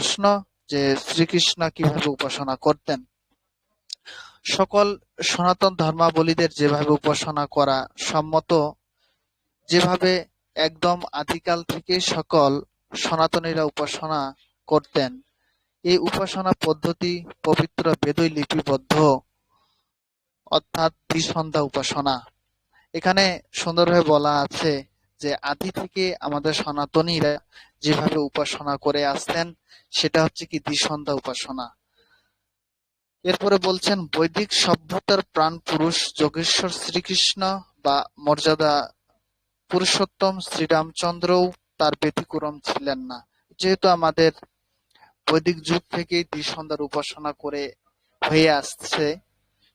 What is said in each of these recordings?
প্রশ্ন যে শ্রীকৃষ্ণ কীভাবে উপাসনা করতেন? সকল সনাতন ধর্মাবলীদের যেভাবে উপাসনা করা সম্মত, যেভাবে একদম আদিকাল থেকে সকল সনাতনীরা উপাসনা করতেন, এই উপাসনা পদ্ধতি পবিত্র বেদই লিপিবদ্ধ। অর্থাৎ দ্বিসন্ধ্যা উপাসনা। এখানে সুন্দরভাবে বলা আছে যে আদি থেকে আমাদের সনাতনীরা যেভাবে উপাসনা করে আসতেন, সেটা হচ্ছে কি দ্বিসন্ধ্যা উপাসনা। এরপরে বলছেন, বৈদিক সভ্যতার প্রাণ পুরুষ যোগেশ্বর শ্রীকৃষ্ণ বা মর্যাদা পুরুষোত্তম শ্রীরামচন্দ্রও তার ব্যতিক্রম ছিলেন না। যেহেতু আমাদের বৈদিক যুগ থেকেই দ্বিসন্ধ্যার উপাসনা করে হয়ে আসছে,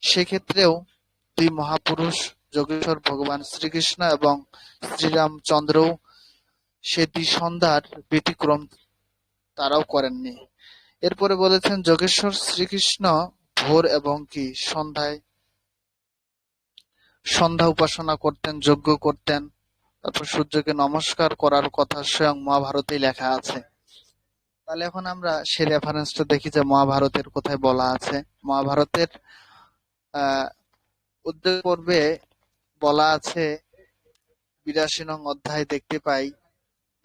সেক্ষেত্রেও দুই মহাপুরুষ যোগেশ্বর ভগবান শ্রীকৃষ্ণ এবং শ্রীরামচন্দ্রও সে দ্বিসন্ধ্যার ব্যতিক্রম তারাও করেননি। এরপরে বলেছেন, যোগেশ্বর শ্রীকৃষ্ণ ভোর এবং কি সন্ধ্যায় সন্ধ্যা উপাসনা করতেন, যজ্ঞ করতেন। তারপর সূর্যকে নমস্কার করার কথা স্বয়ং মহাভারতেই লেখা আছে। তাহলে এখন আমরা সে রেফারেন্সটা দেখি যে মহাভারতের কোথায় বলা আছে। মহাভারতের উদ্যোগ পর্বে বলা আছে, বিরাশি নং অধ্যায় দেখতে পাই।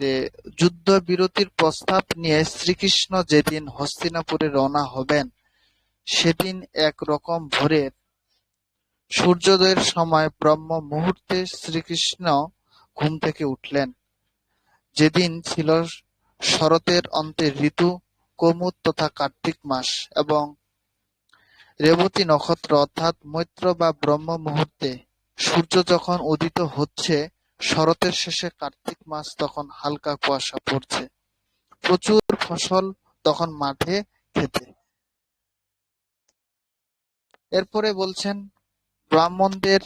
যে যুদ্ধ বিরতির প্রস্তাব নিয়ে শ্রীকৃষ্ণ যেদিন হস্তিনাপুরে রওনা হবেন, সেদিন এক রকম ভোরের সূর্যোদয়ের সময় ব্রহ্ম মুহূর্তে শ্রীকৃষ্ণ ঘুম থেকে উঠলেন। যেদিন ছিল শরতের অন্তে ঋতু, কৌমুদ তথা কার্তিক মাস এবং রেবতী নক্ষত্র অর্থাৎ মৈত্র বা ব্রহ্ম মুহূর্তে সূর্য যখন উদিত হচ্ছে শরতের শেষে কার্তিক মাস তখন হালকা কুয়াশা পড়ছে। প্রচুর ফসল তখন মাঠে খেতে। এরপরে বলছেন, ব্রাহ্মণদের,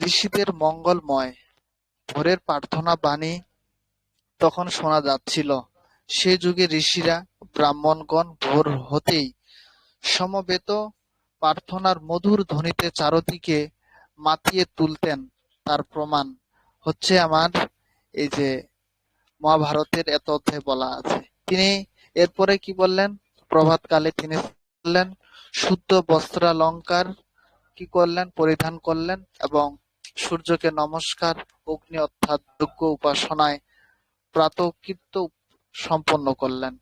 ঋষিদের মঙ্গলময়। ভোরের প্রার্থনা বাণী তখন শোনা যাচ্ছিল। সে যুগে ঋষিরা ব্রাহ্মণগণ ভোর হতেই সমবেত প্রার্থনার মধুর ধ্বনিতে চারদিকে মাতিয়ে তুলতেন তার প্রমাণ। হচ্ছে আমার এই যে মহাভারতের এত অধ্যায় বলা আছে। তিনি এরপরে কি বললেন? প্রভাতকালে তিনি বললেন, শুদ্ধ বস্ত্রালঙ্কার কি করলেন? পরিধান করলেন এবং সূর্যকে নমস্কার, অগ্নি অর্থাৎ যজ্ঞ উপাসনায় প্রাতকৃত্য সম্পন্ন করলেন।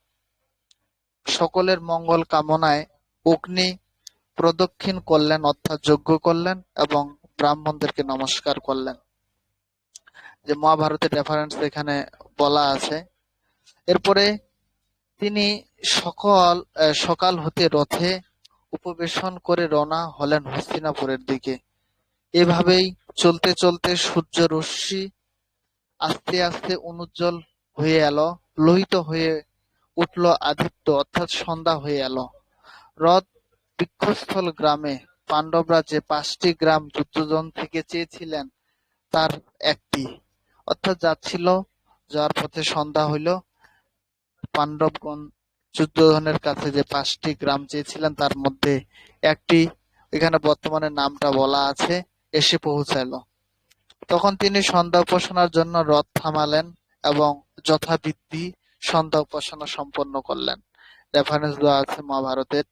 সকলের মঙ্গল কামনায় অগ্নি প্রদক্ষিণ করলেন অর্থাৎ যজ্ঞ করলেন এবং ব্রাহ্মণদেরকে নমস্কার করলেন। যে মহাভারতের রেফারেন্স এখানে বলা আছে। এরপরে তিনি সকল সকাল হতে রথে উপবেশন করে রওনা হলেন হস্তিনাপুরের দিকে। এভাবেই চলতে চলতে সূর্য রশ্মি আস্তে আস্তে অনুজ্জ্বল হয়ে এলো, লোহিত হয়ে উঠল আদিত্য, অর্থাৎ সন্ধ্যা হয়ে এলো। রথ বৃক্ষস্থল গ্রামে পাণ্ডবরা যে পাঁচটি গ্রাম যুদ্ধজন থেকে চেয়েছিলেন, তার একটি। অর্থাৎ যাচ্ছিল যাওয়ার পথে সন্ধ্যা হইল। পাণ্ডবগণ যুদ্ধধনের কাছে যে পাঁচটি গ্রাম চেয়েছিলেন, তার মধ্যে একটি, এখানে বর্তমানে নামটা বলা আছে, এসে পৌঁছালো তখন তিনি সন্ধ্যা উপাসনার জন্য রথ থামালেন এবং যথাবিধি সন্ধ্যা উপাসনা সম্পন্ন করলেন। রেফারেন্স দেওয়া আছে মহাভারতের।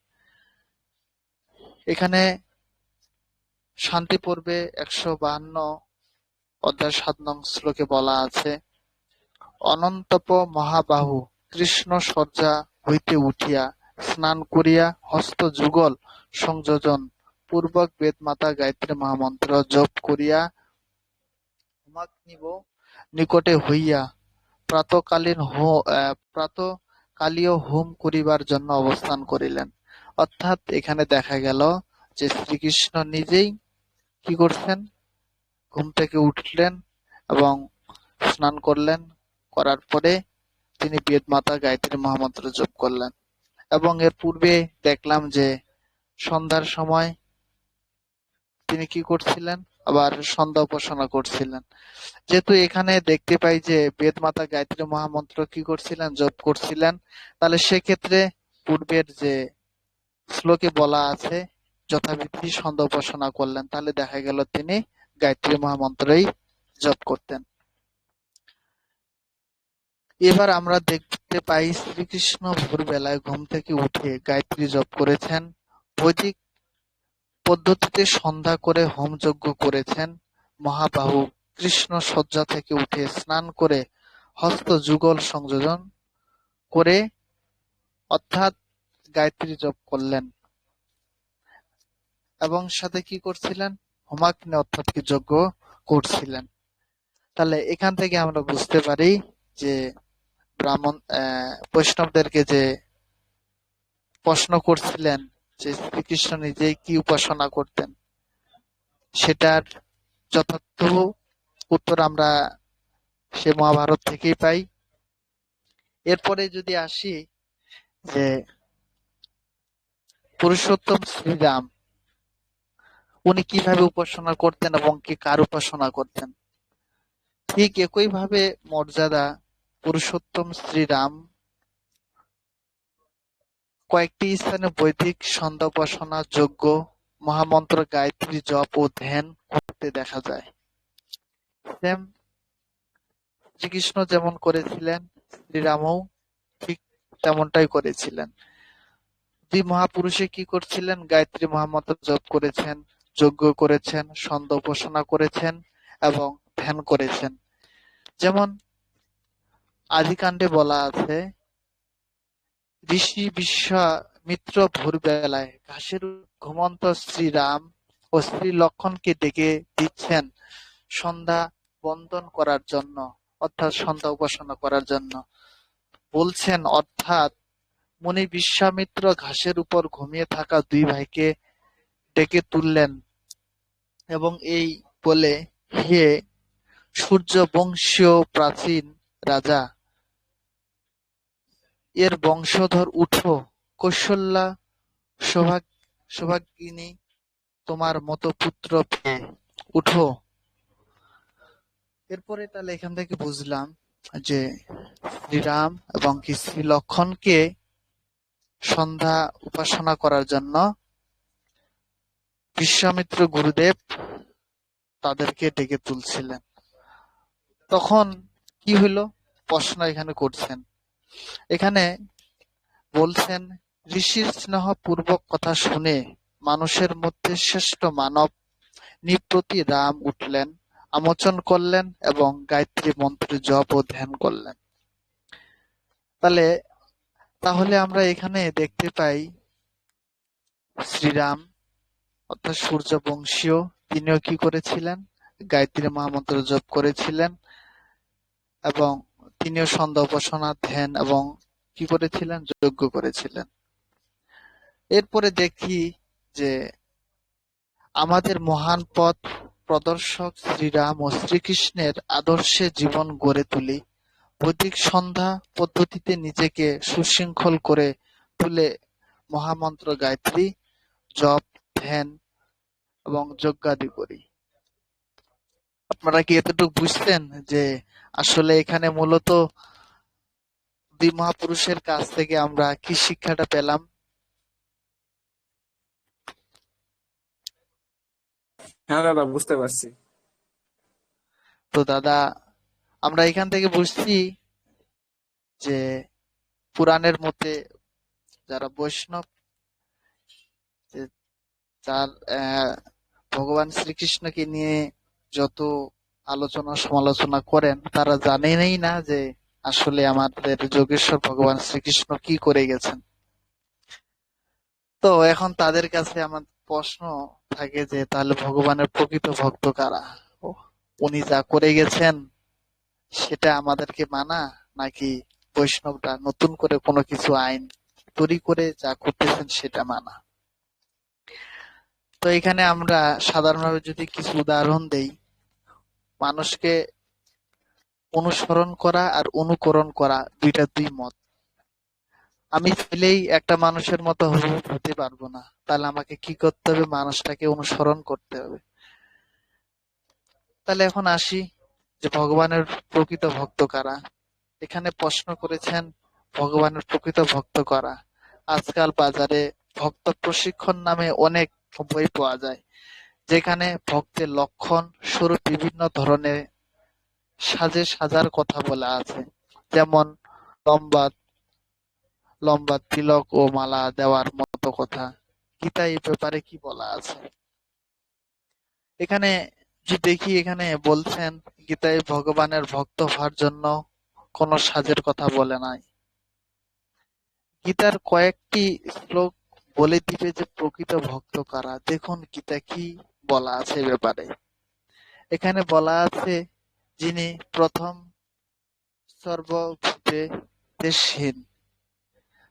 এখানে শান্তি পর্বে একশো বাহান্ন অধ্যায় সাত নং শ্লোকে বলা আছে, অনন্তপ মহাবাহু, কৃষ্ণ শয্যা হইতে উঠিয়া স্নান করিয়া হস্ত যুগল সংযোজন, পূর্বক বেদমাতা গায়ত্রী মহামন্ত্র জপ করিয়া হোমাগ্নিব নিকটে হইয়া প্রাতকালীন প্রাতকালীয় হোম করিবার জন্য অবস্থান করিলেন। অর্থাৎ এখানে দেখা গেল যে শ্রীকৃষ্ণ নিজেই কি করছেন? ঘুম থেকে উঠলেন এবং স্নান করলেন। করার পরে তিনি বেদ মাতা গায়ত্রী মহামন্ত্র জপ করলেন। এবং এর পূর্বে দেখলাম যে সন্ধ্যার সময় তিনি কি করছিলেন? আবার সন্ধ্যা উপাসনা করছিলেন। যেহেতু এখানে দেখতে পাই যে বেদ মাতা গায়ত্রী মহামন্ত্র কি করছিলেন, জপ করছিলেন, তাহলে সেক্ষেত্রে পূর্বের যে শ্লোকে বলা আছে, যথাবিধি সন্ধ্যা উপাসনা করলেন। তাহলে দেখা গেল তিনি গায়ত্রী মহামন্ত্রই জপ করতেন। এবার আমরা দেখতে পাই শ্রীকৃষ্ণ ভোরবেলায় ঘুম থেকে উঠে গায়ত্রী জপ করেছেন, বৈদিক পদ্ধতিতে সন্ধ্যা করে হোমযজ্ঞ করেছেন, মহাবাহু কৃষ্ণ শয্যা থেকে উঠে স্নান করে হস্ত যুগল সংযোজন করে অর্থাৎ গায়ত্রী জপ করলেন। এবং সাথে কি করছিলেন? হোমাগ্নি অর্থাৎ কি যজ্ঞ করছিলেন। তাহলে এখান থেকে আমরা বুঝতে পারি যে ব্রাহ্মণ বৈষ্ণবদেরকে যে প্রশ্ন করছিলেন যে শ্রীকৃষ্ণ নিজে কি উপাসনা করতেন, সেটার যথার্থ উত্তর আমরা সে মহাভারত থেকেই পাই। এরপরে যদি আসি যে পুরুষোত্তম শ্রীরাম উনি কীভাবে উপাসনা করতেন এবং কি কার উপাসনা করতেন? ঠিক একইভাবে মর্যাদা পুরুষোত্তম শ্রীরাম কয়েকটি স্থানে বৈদিক সন্ধ্যা উপাসনা যজ্ঞ মহামন্ত্র গায়ত্রী জপ ও ধ্যান করতে দেখা যায়। সেম শ্রীকৃষ্ণ যেমন করেছিলেন, শ্রীরামও ঠিক তেমনটাই করেছিলেন। দুই মহাপুরুষে কি করছিলেন? গায়ত্রী মহামন্ত্র জপ করেছেন। যজ্ঞ করেছেন সন্ধ্যা উপাসনা করেছেন এবং ধ্যান করেছেন। যেমন আদিকাণ্ডে বলা আছে, ঋষি বিশ্বামিত্র ভোরবেলায় ঘাসের ঘুমন্ত শ্রীরাম ও শ্রী লক্ষণকে ডেকে দিচ্ছেন সন্ধ্যা বন্দন করার জন্য, অর্থাৎ সন্ধ্যা উপাসনা করার জন্য। বলছেন, অর্থাৎ মুনি বিশ্বামিত্র ঘাসের উপর ঘুমিয়ে থাকা দুই ভাইকে ডেকে তুললেন। এবং এই বলে, হে সূর্য বংশীয় প্রাচীন রাজা, এর বংশধর উঠো। কৌশল্যা সৌভাগ, সৌভাগিনী, তোমার মতো পুত্র পেয়ে উঠো। এরপরে তাহলে এখান থেকে বুঝলাম যে শ্রীরাম এবং কি শ্রী লক্ষণকে সন্ধ্যা উপাসনা করার জন্য বিশ্বামিত্র গুরুদেব তাদেরকে ডেকে তুলছিলেন। তখন কি হইল? প্রশ্ন এখানে করছেন। এখানে বলছেন, ঋষির স্নেহ পূর্বক কথা শুনে মানুষের মধ্যে শ্রেষ্ঠ মানব নিপ্রতি রাম উঠলেন, আমোচন করলেন এবং গায়ত্রী মন্ত্রে জপ ও ধ্যান করলেন। তাহলে তাহলে আমরা এখানে দেখতে পাই শ্রীরাম অর্থাৎ সূর্য বংশীয় তিনিও কি করেছিলেন? গায়ত্রী মহামন্ত্র জপ করেছিলেন এবং তিনিও সন্ধ্যা উপাসনা, ধ্যান এবং কি করেছিলেন? যজ্ঞ করেছিলেন। এরপরে দেখি যে আমাদের মহান পথ প্রদর্শক শ্রীরাম ও শ্রীকৃষ্ণের আদর্শে জীবন গড়ে তুলি। বৈদিক সন্ধ্যা পদ্ধতিতে নিজেকে সুশৃঙ্খল করে তুলে মহামন্ত্র গায়ত্রী জপ ধ্যান এবং যজ্ঞাদি করি। আপনারা কি এতটুকু বুঝতেন যে আসলে এখানে মূলত দুই মহাপুরুষের কাছ থেকে আমরা কি শিক্ষাটা পেলাম? হ্যাঁ দাদা বুঝতে পারছি। তো দাদা আমরা এখান থেকে বুঝছি যে পুরাণের মধ্যে যারা বৈষ্ণব আহ, ভগবান শ্রীকৃষ্ণকে নিয়ে যত আলোচনা সমালোচনা করেন তারা জানেনই না যে আসলে আমাদের যোগেশ্বর ভগবান শ্রীকৃষ্ণ কি করে গেছেন। তো এখন তাদের কাছে আমার প্রশ্ন থাকে যে তাহলে ভগবানের প্রকৃত ভক্ত কারা? উনি যা করে গেছেন সেটা আমাদেরকে মানা নাকি বৈষ্ণবরা নতুন করে কোনো কিছু আইন তৈরি করে যা করতেছেন সেটা মানা? তো এখানে আমরা সাধারণভাবে যদি কিছু উদাহরণ দেই, মানুষকে অনুসরণ করা আর অনুকরণ করা দুইটা দুই মত। আমি চাইলেই একটা মানুষের মতো হতে পারব না। তাহলে আমাকে কি করতে হবে? মানুষটাকে অনুসরণ করতে হবে। তাহলে এখন আসি যে ভগবানের প্রকৃত ভক্ত কারা? এখানে প্রশ্ন করেছেন, ভগবানের প্রকৃত ভক্ত কারা? আজকাল বাজারে ভক্ত প্রশিক্ষণ নামে অনেক বই পাওয়া যায়। যেখানে ভক্তের লক্ষণ স্বরূপ বিভিন্ন ধরনের সাজে সাজার কথা বলা আছে। যেমন লম্বা লম্বা তিলক ও মালা দেওয়ার মতো কথা। গীতা এই ব্যাপারে কি বলা আছে? এখানে যে দেখি, এখানে বলছেন গীতায় ভগবানের ভক্ত হওয়ার জন্য কোনো সাজের কথা বলে নাই। গীতার কয়েকটি শ্লোক বলে দিবে যে, প্রকৃত ভক্ত কারা? দেখুন গীতা কি বলা আছে ব্যাপারে। এখানে বলা আছে যিনি প্রথম সর্বভূতে দেশহীন।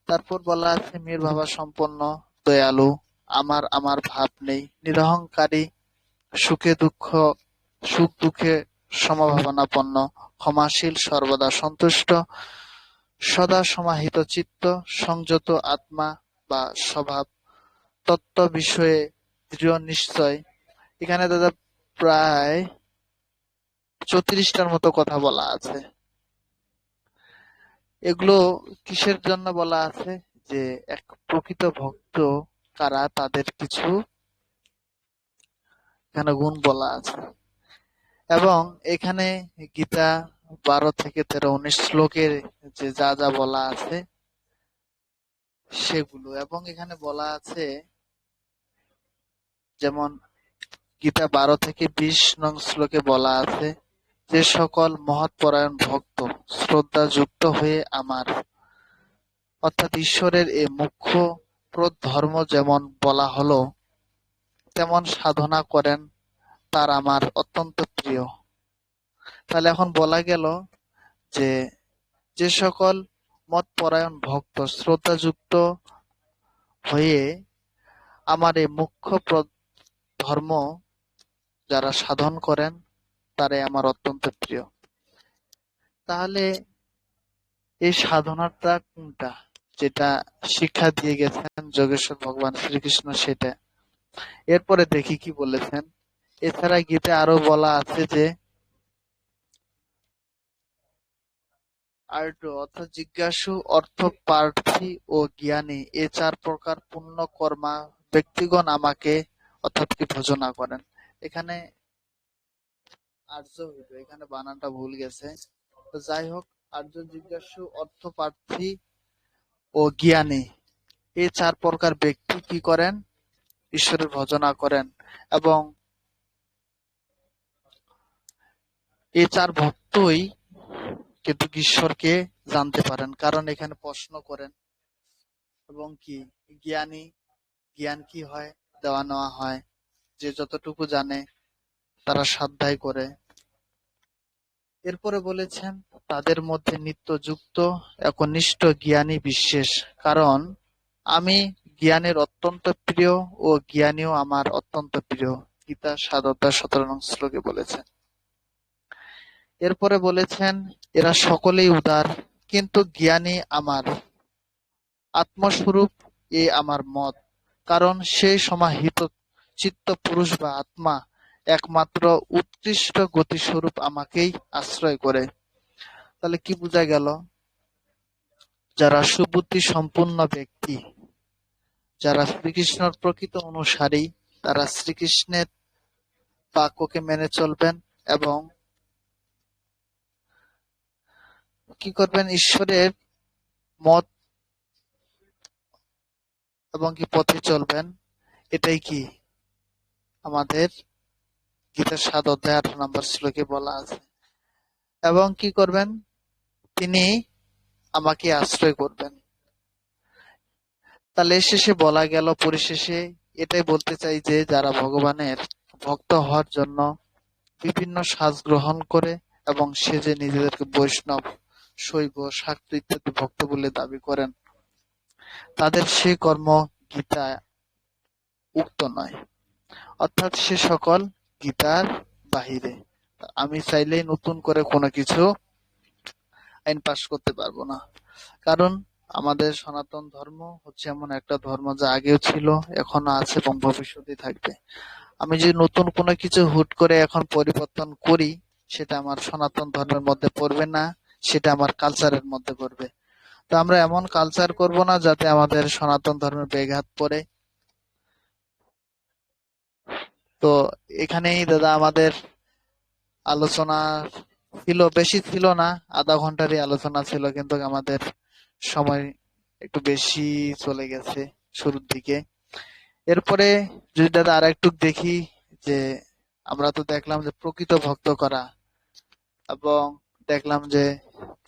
তারপর বলা আছে, মীর ভাবা সম্পন্ন, দয়ালু, আমার আমার ভাব নেই। নিরহংকারী, সুখে দুঃখ, সুখ দুঃখে সমভাবনাপন্ন, ক্ষমাশীল, সর্বদা সন্তুষ্ট, সদা সমাহিত চিত্ত, সংযত আত্মা বা স্বভাব, তত্ত্ব বিষয়ে দৃঢ় নিশ্চয়। এখানে দাদা প্রায় চৌত্রিশটার মতো কথা বলা আছে। এগুলো কিসের জন্য বলা আছে? যে এক প্রকৃত ভক্ত কারা তাদের কিছু এখানে গুণ বলা আছে। এবং এখানে গীতা বারো থেকে তেরো উনিশ শ্লোকের যে যা যা বলা আছে সেগুলো। এবং এখানে বলা আছে, যেমন গীতা বারো থেকে বিশ নং শ্লোকে বলা আছে, যে সকল মহৎপরায়ণ ভক্ত শ্রদ্ধা যুক্ত হয়ে আমার অর্থাৎ ঈশ্বরের এ মুখ্য ধর্ম যেমন বলা হলো, তেমন সাধনা করেন তার আমার অত্যন্ত প্রিয়। তাহলে এখন বলা গেল যে যে সকল মতপরায়ণ ভক্ত শ্রদ্ধাযুক্ত হয়ে আমার এই মুখ্য ধর্ম যারা সাধন করেন, তারাই আমার অত্যন্ত প্রিয়। তাহলে এই সাধনাটা কোনটা? যেটা শিক্ষা দিয়ে গেছেন যোগেশ্বর ভগবান শ্রীকৃষ্ণ, সেটা। এরপরে দেখি কি বলেছেন। এছাড়া গীতে আরও বলা আছে যে আর্য অর্থাৎ জিজ্ঞাসু, অর্থ প্রার্থী ও জ্ঞানী, এ চার প্রকার পুণ্য কর্মা ব্যক্তিগণ আমাকে অর্থাৎ কি ভোজনা করেন। এখানে আর্য এখানে বানানটা ভুল গেছে। যাই হোক, আর্য, জিজ্ঞাসু, অর্থ প্রার্থী ও জ্ঞানী এই চার প্রকার ব্যক্তি কি করেন? ঈশ্বরের ভজনা করেন এবং এই চার ভক্তই কিন্তু ঈশ্বরকে জানতে পারেন, কারণ এখানে প্রশ্ন করেন এবং কি জ্ঞানী, জ্ঞান কি হয়? দেওয়া নেওয়া হয়। যে যতটুকু জানে, তারা সাধ্যায় করে। এরপরে বলেছেন, তাদের মধ্যে নিত্য যুক্ত একনিষ্ঠ জ্ঞানী বিশেষ। কারণ আমি জ্ঞানের অত্যন্ত প্রিয় ও জ্ঞানীও আমার অত্যন্ত প্রিয়। গীতা সাত অধ্যায় সতেরো নং শ্লোকে বলেছেন। এরপরে বলেছেন, এরা সকলেই উদার, কিন্তু জ্ঞানী আমার। আত্মস্বরূপ এ আমার মত, কারণ সেই সমাহিত চিত্ত পুরুষ বা আত্মা একমাত্র উৎকৃষ্ট গতিস্বরূপ আমাকেই আশ্রয় করে। তাহলে কি বোঝা গেল? যারা সুবুদ্ধি সম্পন্ন ব্যক্তি, যারা শ্রীকৃষ্ণের প্রকৃত অনুসারী, তারা শ্রীকৃষ্ণের বাক্যকে মেনে চলবেন এবং কি করবেন? ঈশ্বরের মত এবং কি পথে চলবেন, এটাই কি আমাদের গীতার সাত অধ্যায় আঠারো নম্বর শ্লোকে বলা আছে। এবং কি করবেন? তিনি আমাকে আশ্রয় করবেন। তাহলে শেষে বলা গেল, পরিশেষে এটাই বলতে চাই যে, যারা ভগবানের ভক্ত হওয়ার জন্য বিভিন্ন সাজ গ্রহণ করে এবং সে যে নিজেদেরকে বৈষ্ণব শৈব শাক্ত ইত্যাদি ভক্ত বলে দাবি করেন। তাদের সে কর্ম গীতা উক্ত নয়। অর্থাৎ সে সকল গীতার বাহিরে। আমি চাইলেই নতুন করে কোনো কিছু আইন পাশ করতে পারব না। কারণ আমাদের সনাতন ধর্ম হচ্ছে এমন একটা ধর্ম যা আগেও ছিল এখনও আছে এবং ভবিষ্যতে থাকবে। আমি যদি নতুন কোনো কিছু হুট করে এখন পরিবর্তন করি, সেটা আমার সনাতন ধর্মের মধ্যে পড়বে না। সেটা আমার কালচারের মধ্যে পড়বে। তো আমরা এমন কালচার করব না যাতে আমাদের সনাতন ধর্মের ব্যাঘাত পড়ে। তো এখানেই দাদা আমাদের আলোচনা ছিল, বেশি ছিল না, আধা ঘন্টারই আলোচনা ছিল, কিন্তু আমাদের সময় একটু বেশি চলে গেছে শুরুর দিকে। এরপরে যদি দাদা আর একটু দেখি যে আমরা তো দেখলাম যে প্রকৃত ভক্ত করা এবং দেখলাম যে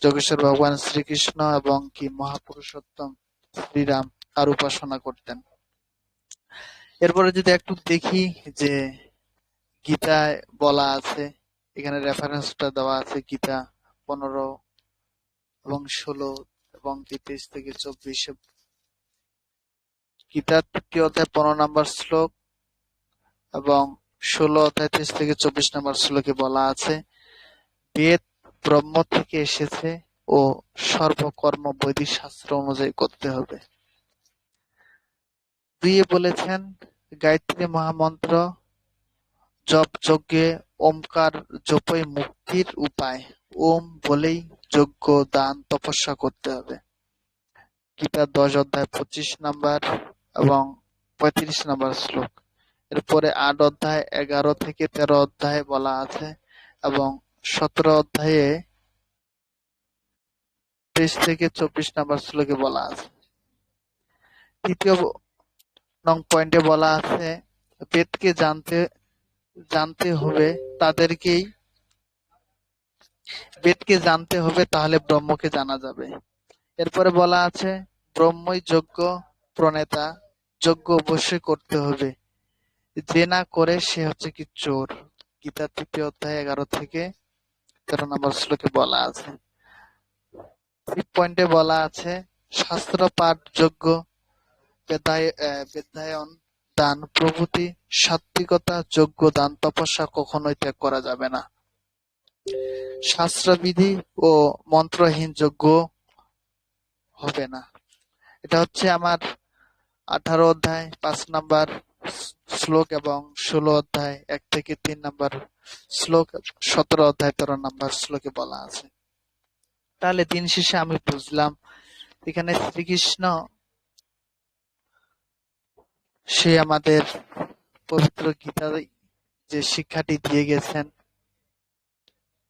যোগেশ্বর ভগবান শ্রীকৃষ্ণ এবং কি মহাপুরুষোত্তম শ্রীরাম তার উপাসনা করতেন। এরপরে যদি একটু দেখি যে গীতায় বলা আছে, এখানে রেফারেন্সটা দেওয়া আছে গীতা পনেরো এবং ষোলো এবং তেইশ থেকে চব্বিশে। গীতার তৃতীয় অধ্যায় পনেরো নম্বর শ্লোক এবং ষোলো অধ্যায় তেইশ থেকে চব্বিশ নম্বর শ্লোকে বলা আছে, বেদ ব্রহ্ম থেকে এসেছে ও সর্বকর্ম বৈদিক শাস্ত্র অনুযায়ী করতে হবে। দুইয়ে বলেছেন, গায়ত্রী মহামন্ত্র, জপ যজ্ঞে ওমকার জপই মুক্তির উপায়। ওম বলেই যজ্ঞ, দান, তপস্যা করতে হবে। গীতা দশ অধ্যায় পঁচিশ নাম্বার এবং পঁয়ত্রিশ নাম্বার শ্লোক। এরপরে আট অধ্যায় এগারো থেকে তেরো অধ্যায় বলা আছে এবং সতেরো অধ্যায়ে তেইশ থেকে চব্বিশ নাম্বার শ্লোকে বলা আছে। তৃতীয় নং পয়েন্টে বলা আছে, বেদকে জানতে জানতে হবে তাদেরকেই, বেদকে জানতে হবে তাহলে ব্রহ্মকে জানা যাবে। এরপরে বলা আছে, ব্রহ্মই যজ্ঞ প্রণেতা যজ্ঞ অবশ্যই করতে হবে। যে না করে সে হচ্ছে কি চোর। গীতা তৃতীয় অধ্যায় এগারো থেকে তেরো নম্বর শ্লোকে বলা আছে। থ্রি পয়েন্টে বলা আছে, শাস্ত্র পাঠ যোগ্য বেদায়ন, দান, প্রভৃতি সাত্বিকতা যোগ্য দান, তপস্যা কখনোই ত্যাগ করা যাবে না। শাস্ত্রবিধি ও মন্ত্রহীন যোগ্য হবে না। এটা হচ্ছে আমার আঠারো অধ্যায়, পাঁচ নাম্বার শ্লোক এবং ষোলো অধ্যায় এক থেকে তিন নাম্বার শ্লোক, সতেরো অধ্যায় তেরো নাম্বার শ্লোকে বলা আছে। তাহলে দিন শেষে আমি বুঝলাম, এখানে শ্রীকৃষ্ণ, সে আমাদের পবিত্র গীতা যে শিক্ষাটি দিয়ে গেছেন,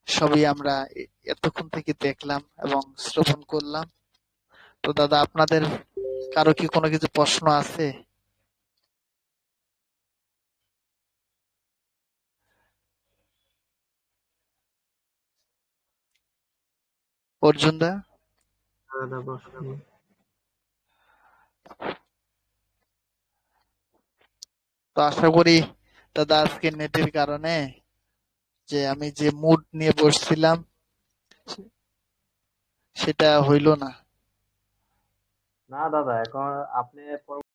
সবই আমরা এতক্ষণ থেকে দেখলাম এবং শ্রবণ করলাম। তো দাদা, আপনাদের কারও কি কোনো কিছু প্রশ্ন আছে? অর্জুন দা প্রশ্ন তো আশা করি দাদা আজকে নেটের কারণে যে আমি যে মুড নিয়ে বসছিলাম সেটা হইল না। না দাদা এখন আপনি